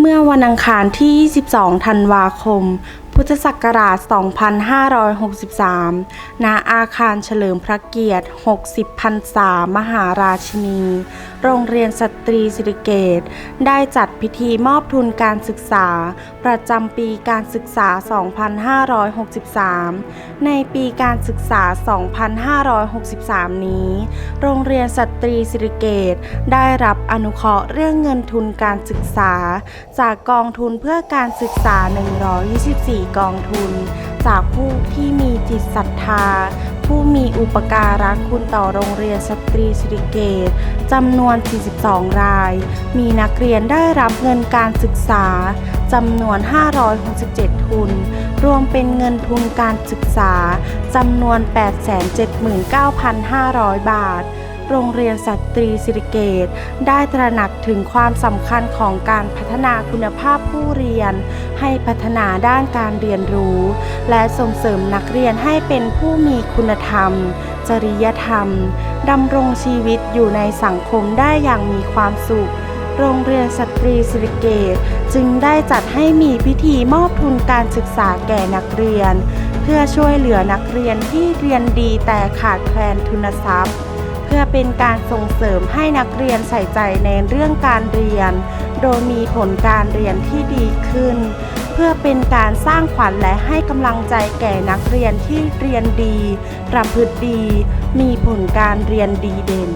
เมื่อวันอังคารที่ 22 ธันวาคม พุทธศักราช 2563 ณ อาคารเฉลิมพระเกียรติ 60 พรรษามหาราชินี โรงเรียนสตรีสิริเกต ได้จัดพิธีมอบทุนการศึกษา ประจำปีการศึกษา 2563 ในปีการศึกษา 2563 นี้ โรงเรียนสตรีสิริเกต ได้รับอนุเคราะห์เรื่องเงินทุนการศึกษา จากกองทุนเพื่อการศึกษา 124กองทุน จากผู้ที่มีจิตศรัทธา ผู้มีอุปการะคุณต่อโรงเรียนสตรีสิริเกตจำนวน 42 ราย มีนักเรียนได้รับเงินการศึกษาจำนวน 567 ทุน รวมเป็นเงินทุนการศึกษาจำนวน 879,500 บาท โรงเรียนสตรีสิริเกตได้ตระหนักถึงความสำคัญของการพัฒนาคุณภาพผู้เรียน ให้พัฒนาด้านการเรียนรู้ และส่งเสริมนักเรียนให้เป็นผู้มีคุณธรรม จริยธรรมดำรงชีวิตอยู่ในสังคมได้อย่างมีความสุขโรงเรียนสตรีสิริเกตจึงได้จัดให้มีพิธีมอบทุนการศึกษาแก่นักเรียน เพื่อช่วยเหลือนักเรียนที่เรียนดีแต่ขาดแคลนทุนทรัพย์ พื่อเป็นการส่งเสริมให้นักเรียนใส่ใจในเรื่องการเรียน โดยมีผลการเรียนที่ดีขึ้น เพื่อเป็นการสร้างขวัญและให้กำลังใจแก่นักเรียนที่เรียนดี ประพฤติดี มีผลการเรียนดีเด่น